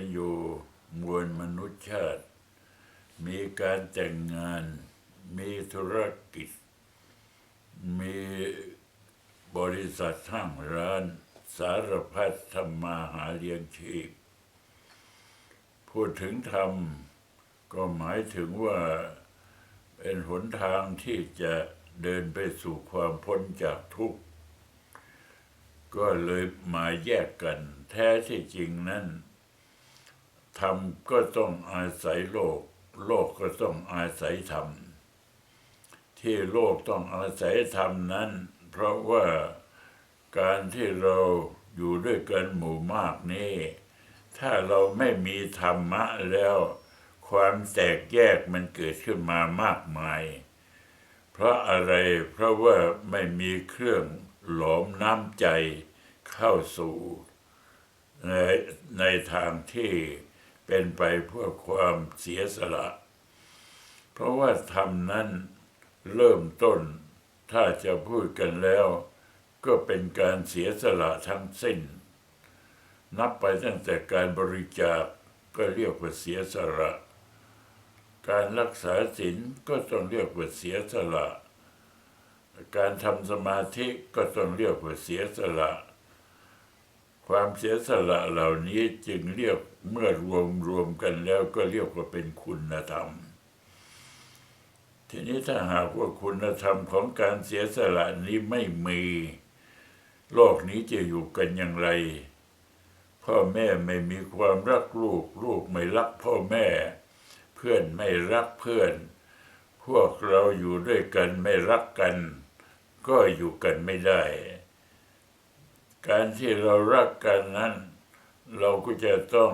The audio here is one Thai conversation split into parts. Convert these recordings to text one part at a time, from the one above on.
ความเป็นอยู่มวลมนุษยชาติ มีการแต่งงาน มีธุรกิจ มีบริษัทห้างร้าน สารพัดทำมาหาเลี้ยงชีพ พูดถึงธรรม ก็หมายถึงว่าเป็นหนทางที่จะเดินไปสู่ความพ้นจากทุกข์ ก็เลยมาแยกกัน แท้ที่จริงนั้น ธรรมก็ต้องอาศัยโลก โลกก็ต้องอาศัยธรรม ที่โลกต้องอาศัยธรรมนั้น เพราะว่าการที่เราอยู่ด้วยกันหมู่มากนี้ ถ้าเราไม่มีธรรมะแล้ว ความแตกแยกมันเกิดขึ้นมามากมาย เพราะอะไรเพราะว่าไม่มีเครื่องหลอมน้ำใจเข้าสู่ในในทางที่ เป็นไปเพื่อความเสียสละ เพราะว่าธรรมนั้นเริ่มต้น ถ้าจะพูดกันแล้ว ก็เป็นการเสียสละทั้งสิ้น นับไปตั้งแต่การบริจาคก็เรียกว่าเสียสละ การรักษาศีลก็ต้องเรียกว่าเสียสละ การทำสมาธิก็ต้องเรียกว่าเสียสละ ความเสียสละเหล่านี้จึงเรียกเมื่อรวมรวมกันแล้วก็เรียกว่าเป็นคุณธรรม ทีนี้ถ้าหากว่าคุณธรรมของการเสียสละนี้ไม่มี โลกนี้จะอยู่กันอย่างไร พ่อแม่ไม่มีความรักลูก ลูกไม่รักพ่อแม่ เพื่อนไม่รักเพื่อน พวกเราอยู่ด้วยกันไม่รักกัน ก็อยู่กันไม่ได้ การที่เรารักกันนั้น เราก็จะต้อง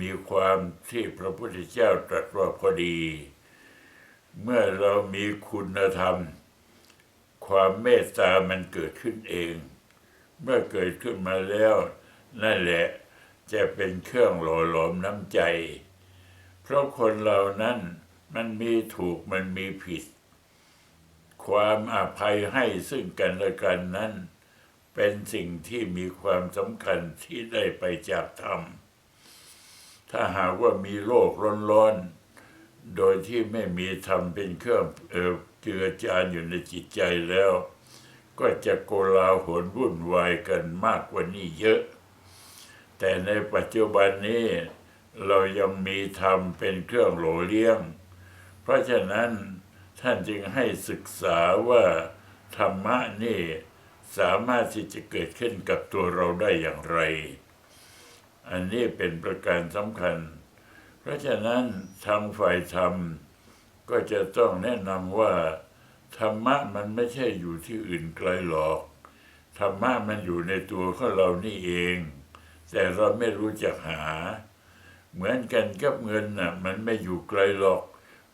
มีความที่พระพุทธเจ้าตรัสว่าพอดี เมื่อเรามีคุณธรรม ความเมตตามันเกิดขึ้นเอง เมื่อเกิดขึ้นมาแล้ว นั่นแหละจะเป็นเครื่องหล่อหลอมน้ำใจ เพราะคนเรานั้นมันมีถูกมันมีผิด ความอาภัยให้ซึ่งกันและกันนั้น เป็นสิ่งที่มีความสำคัญที่ได้ไปจากธรรม ถ้าหากว่ามีโลกร้อนๆ โดยที่ไม่มีธรรมเป็นเครื่องเออเจือจานอยู่ในจิตใจแล้ว ก็จะโกลาหลวุ่นวายกันมากกว่านี้เยอะ แต่ในปัจจุบันนี้เรายังมีธรรมเป็นเครื่องโหล่เลี้ยง เพราะฉะนั้นท่านจึงให้ศึกษาว่าธรรมะนี่ สามารถที่จะเกิดขึ้นกับตัวเราได้อย่างไร อันนี้เป็นประการสำคัญ เพราะฉะนั้นทางฝ่ายธรรมก็จะต้องแนะนำว่า ธรรมะมันไม่ใช่อยู่ที่อื่นไกลหรอก ธรรมะมันอยู่ในตัวของเรานี่เอง แต่เราไม่รู้จักหา เหมือนกันกับเงินน่ะมันไม่อยู่ไกลหรอก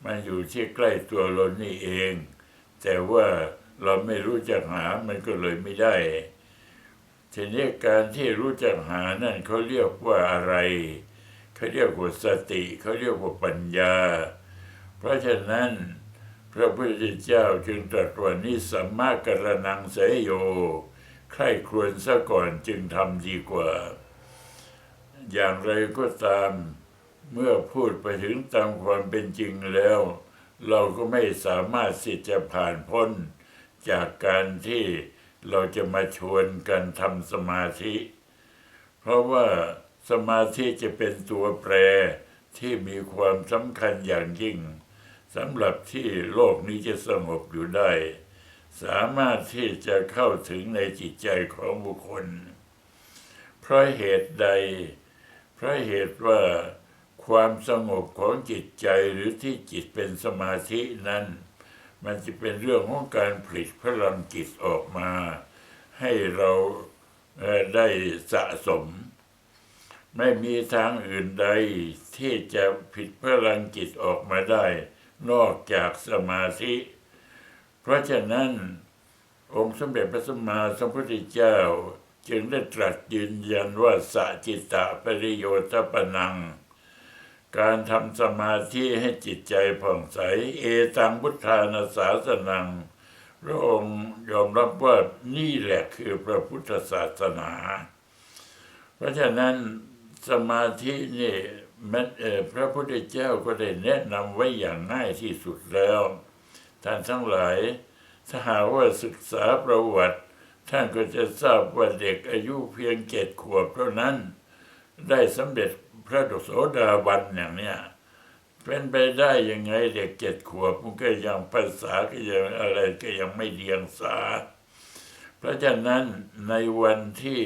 มันอยู่ที่ใกล้ตัวเรานี่เอง แต่ว่า เราไม่รู้จักหามันก็เลยไม่ได้ ทีนี้การที่รู้จักหานั่นเขาเรียกว่าอะไรเขาเรียกว่าสติเขาเรียกว่าปัญญา เพราะฉะนั้น พระพุทธเจ้าจึงตรัสว่านิสัมมากรนังเสยโยใครครวญซะก่อนจึงทำดีกว่า อย่างไรก็ตามเมื่อพูดไปถึงตามความเป็นจริงแล้ว เราก็ไม่สามารถที่จะผ่านพ้น จากการที่เราจะมาชวนกันทำสมาธิ เพราะว่าสมาธิจะเป็นตัวแปรที่มีความสำคัญอย่างยิ่งสำหรับที่โลกนี้จะสงบอยู่ได้ สามารถที่จะเข้าถึงในจิตใจของบุคคล เพราะเหตุใด เพราะเหตุว่าความสงบของจิตใจหรือที่จิตเป็นสมาธินั้น มันจะเป็นเรื่องของการผลิตพลังจิตออกมา ให้เราได้สะสม ไม่มีทางอื่นใดที่จะผิดพลังจิตออกมาได้ นอกจากสมาธิ เพราะฉะนั้น องค์สมเด็จพระสัมมาสัมพุทธเจ้า จึงได้ตรัสยืนยันว่าสัจิตตะปริโยตปนัง การทำสมาธิให้จิตใจผ่องใส เอตังพุทธานาสาสนังพระองค์ยอมรับว่านี่แหละคือพระพุทธศาสนา เพราะฉะนั้นสมาธินี่พระพุทธเจ้าก็ได้แนะนำไว้อย่างง่ายที่สุดแล้ว ท่านทั้งหลาย ถ้าหากว่าศึกษาประวัติ ท่านก็จะทราบว่าเด็กอายุเพียงเจ็ดขวบเท่านั้น ได้สำเร็จ พระโสดาบันอย่างเนี้ยเป็นไปได้ยังไงเด็กเจ็ดขวบมันก็ยังภาษาก็ยังอะไรก็ยังไม่เดียงสา เพราะฉะนั้นในวันที่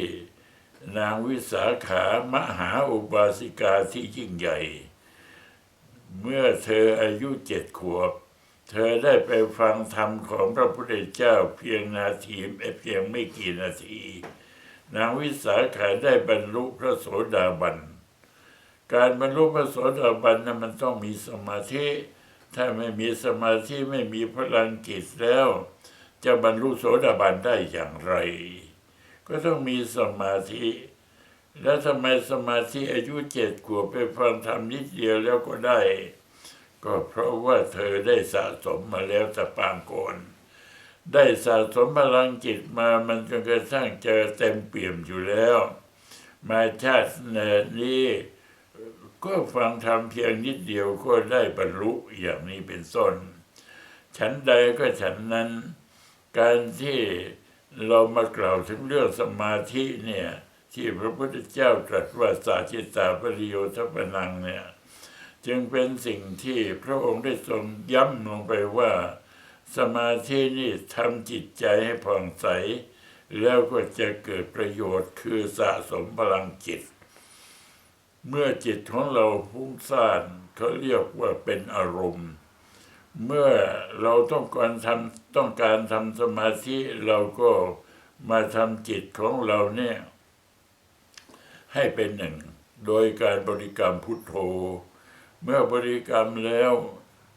นางวิสาขามหาอุบาสิกาที่ยิ่งใหญ่ เมื่อเธออายุเจ็ดขวบ เธอได้ไปฟังธรรมของพระพุทธเจ้าเพียงนาทีเพียงไม่กี่นาที นางวิสาขาได้บรรลุพระโสดาบัน การบรรลุพระโสดาบันนั้นมันต้องมีสมาธิ ถ้าไม่มีสมาธิไม่มีพลังจิตแล้ว จะบรรลุโสดาบันได้อย่างไร ก็ต้องมีสมาธิ แล้วทำไมสมาธิอายุเจ็ดขวบไปฟังธรรมนิดเดียวแล้วก็ได้ ก็เพราะว่าเธอได้สะสมมาแล้วแต่ปางก่อนได้สะสมพลังจิตมามันจนกระทั่งเจอเต็มเปี่ยมอยู่แล้ว มาชาตินี้ ก็ฟังธรรมเพียงนิดเดียวก็ได้บรรลุอย่างนี้เป็นต้นฉันใดก็ฉันนั้น การที่เรามากล่าวถึงเรื่องสมาธิเนี่ยที่พระพุทธเจ้าตรัสว่าสาจิตตาปริโยทปนังเนี่ยจึงเป็นสิ่งที่พระองค์ได้ทรงย้ำลงไปว่า สมาธินี่ทำจิตใจให้ผ่องใส แล้วก็จะเกิดประโยชน์คือสะสมพลังจิต เมื่อจิตของเราฟุ้งซ่านเขาเรียกว่าเป็นอารมณ์ เมื่อเราต้องการทำต้องการทำสมาธิเราก็มาทำจิตของเราเนี่ย ให้เป็นหนึ่ง โดยการบริกรรมพุทโธ เมื่อบริกรรมแล้ว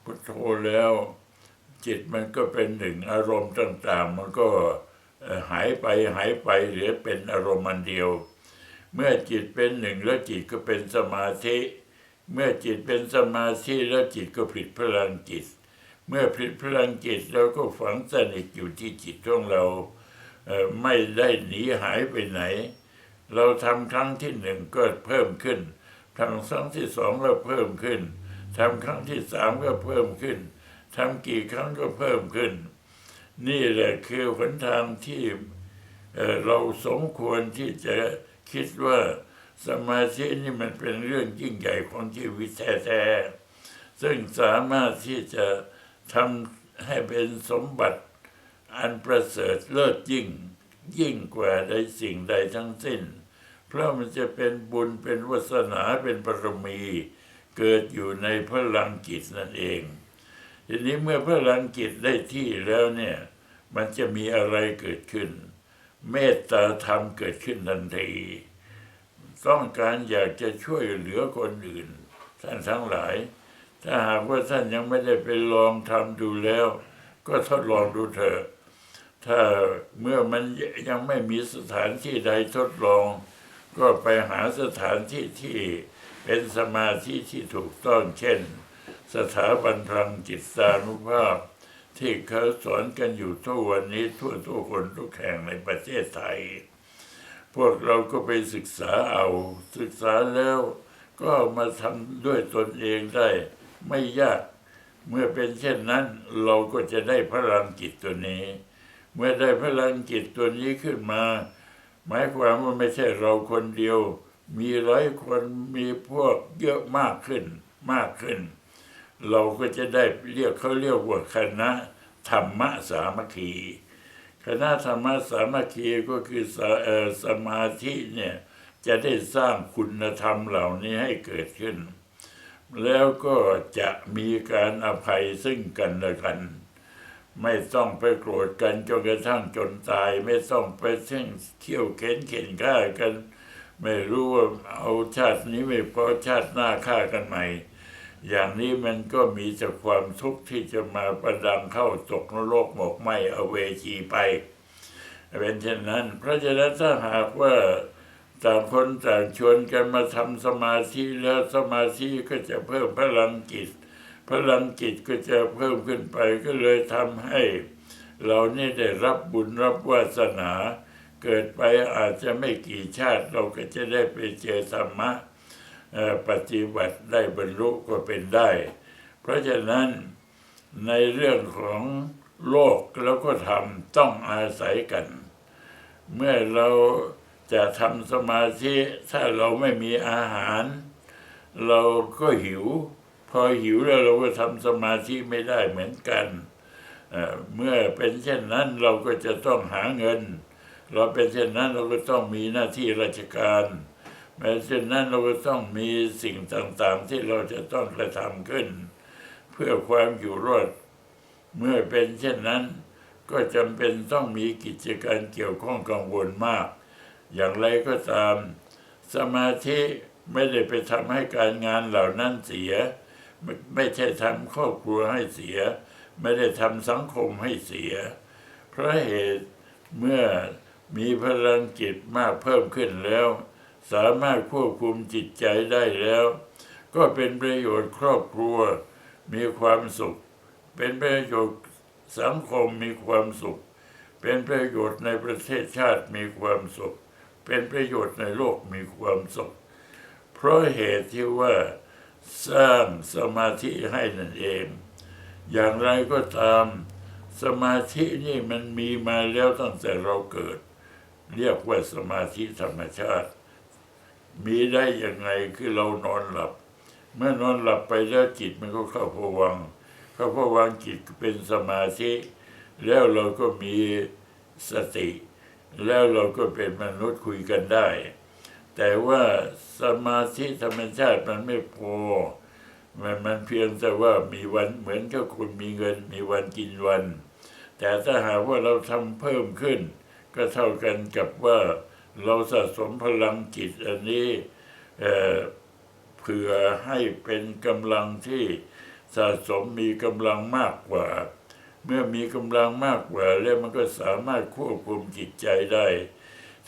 พุทโธแล้ว จิตมันก็เป็นหนึ่งอารมณ์ต่าง ๆ มันก็หายไปหายไปเหลือเป็นอารมณ์อันเดียว เมื่อจิตเป็นหนึ่งแล้วจิตก็เป็นสมาธิ เมื่อจิตเป็นสมาธิแล้วจิตก็ผลิตพลังจิต เมื่อผลิตพลังจิตแล้วก็ฝังสนิทอยู่ที่จิตของเราเไม่ได้หนีหายไปไหน เราทำครั้งที่หนึ่งก็เพิ่มขึ้นทำครั้งที่สองก็เพิ่มขึ้นทำครั้งที่สามก็เพิ่มขึ้นทำกี่ครั้งก็เพิ่มขึ้น นี่แหละคือหนทางที่เเราสมควรที่จะ คิดว่าสมาธินี่มันเป็นเรื่องยิ่งใหญ่ของชีวิตแท้ๆซึ่งสามารถที่จะทำให้เป็นสมบัติอันประเสริฐเลิศยิ่ง ยิ่งกว่าใดสิ่งใดทั้งสิ้น เพราะมันจะเป็นบุญเป็นวาสนาเป็นบารมี เกิดอยู่ในพลังจิตนั่นเอง ทีนี้เมื่อพลังจิตได้ที่แล้วเนี่ย มันจะมีอะไรเกิดขึ้น เมตตาธรรมเกิดขึ้นทันที ต้องการอยากจะช่วยเหลือคนอื่น ท่านทั้งหลาย ถ้าหากว่าท่านยังไม่ได้ไปลองทำดูแล้ว ก็ทดลองดูเถอะถ้าเมื่อมันยังไม่มีสถานที่ใดทดลอง ก็ไปหาสถานที่ที่เป็นสมาธิที่ถูกต้องเช่น สถาบันพลังจิตสานุภาพ ที่เขาสอนกันอยู่ทุกวันนี้ทั่วทุกคนทุกแห่งในประเทศไทย พวกเราก็ไปศึกษาเอา ศึกษาแล้วก็มาทำด้วยตนเองได้ ไม่ยาก เมื่อเป็นเช่นนั้น เราก็จะได้พลังจิตตัวนี้ เมื่อได้พลังจิตตัวนี้ขึ้นมา หมายความว่าไม่ใช่เราคนเดียว มีร้อยคนมีพวกเยอะมากขึ้นมากขึ้น เราก็จะได้เรียกเขาเรียกว่าคณะธรรมสามัคคีคณะธรรมสามัคคีก็คือสออสมาธิเนี่ยจะได้สร้างคุณธรรมเหล่านี้ให้เกิดขึ้น แล้วก็จะมีการอภัยซึ่งกันและกัน ไม่ต้องไปโกรธกันจนกระทั่งจนตาย ไม่ต้องไปเช่งเขี่ยวเข็นเข็นฆ่ากัน ไม่รู้ว่าเอาชาตินี้ไม่พอชาติหน้าฆ่ากันใหม่ อย่างนี้มันก็มีแต่ความทุกข์ที่จะมาประดังเข้าตกนรกหมกไหมเอเวจีไป เป็นเช่นนั้น เพราะฉะนั้นถ้าหากว่าต่างคนต่างชวนกันมาทำสมาธิแล้วสมาธิก็จะเพิ่มพลังจิตพลังจิตก็จะเพิ่มขึ้นไปก็เลยทำให้ เรานี่ได้รับบุญรับวาสนา เกิดไปอาจจะไม่กี่ชาติเราก็จะได้ไปเจอธรรมะ ปฏิบัติได้บรรลุก็เป็นได้ เพราะฉะนั้นในเรื่องของโลกแล้วก็ทำต้องอาศัยกัน เมื่อเราจะทำสมาธิถ้าเราไม่มีอาหาร เราก็หิว พอหิวแล้วเราก็ทำสมาธิไม่ได้เหมือนกันเอ่อเมื่อเป็นเช่นนั้นเราก็จะต้องหาเงิน เราเป็นเช่นนั้นเราก็ต้องมีหน้าที่ราชการ แม้เช่นนั้นเราก็ต้องมีสิ่งต่างๆ ที่เราจะต้องกระทำขึ้น เพื่อความอยู่รอด เมื่อเป็นเช่นนั้น ก็จำเป็นต้องมีกิจการเกี่ยวข้องกังวลมาก อย่างไรก็ตาม สมาธิไม่ได้ไปทำให้การงานเหล่านั้นเสีย ไม่ไม่ใช่ทำครอบครัวให้เสีย ไม่ได้ทำสังคมให้เสีย เพราะเหตุเมื่อมีพลังจิตมากเพิ่มขึ้นแล้ว สามารถควบคุมจิตใจได้แล้ว ก็เป็นประโยชน์ครอบครัว มีความสุข เป็นประโยชน์สังคมมีความสุข เป็นประโยชน์ในประเทศชาติมีความสุข เป็นประโยชน์ในโลกมีความสุข เพราะเหตุที่ว่าสร้างสมาธิให้นั่นเอง อย่างไรก็ตาม สมาธินี่มันมีมาแล้วตั้งแต่เราเกิด เรียกว่าสมาธิธรรมชาติ มีได้ยังไงคือเรานอนหลับ เมื่อนอนหลับไปแล้วจิตมันก็เข้าภวังเข้าภวังจิตเป็นสมาธิ แล้วเราก็มีสติ แล้วเราก็เป็นมนุษย์คุยกันได้ แต่ว่าสมาธิธรรมชาติมันไม่พอมันมันเพียงแต่ว่ามีวันเหมือนกับคุณมีเงิน มีวันกินวัน แต่ถ้าหากว่าเราทำเพิ่มขึ้น ก็เท่ากันกับว่า เราสะสมพลังจิตอันนี้เเผื่อให้เป็นกำลังที่สะสมมีกำลังมากกว่า เมื่อมีกำลังมากกว่า แล้วมันก็สามารถควบคุมจิตใจได้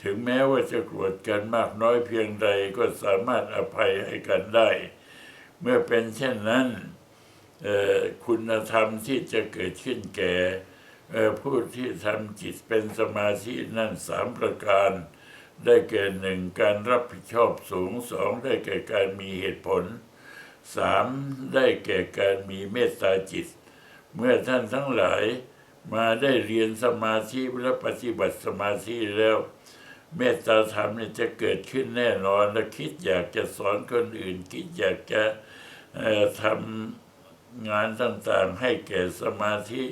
ถึงแม้ว่าจะโกรธกันมากน้อยเพียงใดก็สามารถอภัยให้กันได้ เมื่อเป็นเช่นนั้นคุณธรรมที่จะเกิดขึ้นแก่อ่อผู้ที่ทำจิตเป็นสมาธินั่นสามประการ ได้แก่หนึ่งการรับผิดชอบสูงสองได้แก่การมีเหตุผลสามได้แก่การมีเมตตาจิต เมื่อท่านทั้งหลายมาได้เรียนสมาธิและปฏิบัติสมาธิแล้ว เมตตาธรรมเนี่ยจะเกิดขึ้นแน่นอนและคิดอยากจะสอนคนอื่น คิดอยากจะทำงานต่างๆ ให้แก่สมาธิ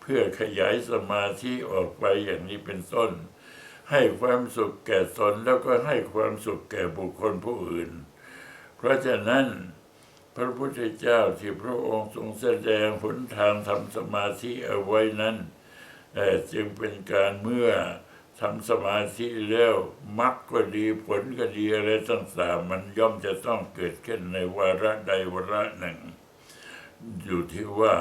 เพื่อขยายสมาธิออกไปอย่างนี้เป็นต้น ให้ความสุขแก่ตนแล้วก็ให้ความสุขแก่บุคคลผู้อื่น เพราะฉะนั้นพระพุทธเจ้าที่พระองค์ทรงแสดงหนทางทำสมาธิเอาไว้นั้นจึงเป็นการเมื่อทำสมาธิแล้วมรรคก็ดีผลก็ดีอะไรต่างๆมันย่อมจะต้องเกิดขึ้นในวาระใดวาระหนึ่ง อยู่ที่ว่า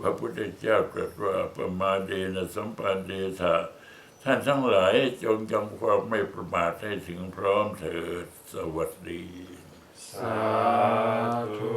พระพุทธเจ้าตรัสว่าประมาเดนะสัมปันเดธะ ท่านทั้งหลายจงจำความไม่ประมาทให้ถึงพร้อมเถิดสวัสดี สาธุ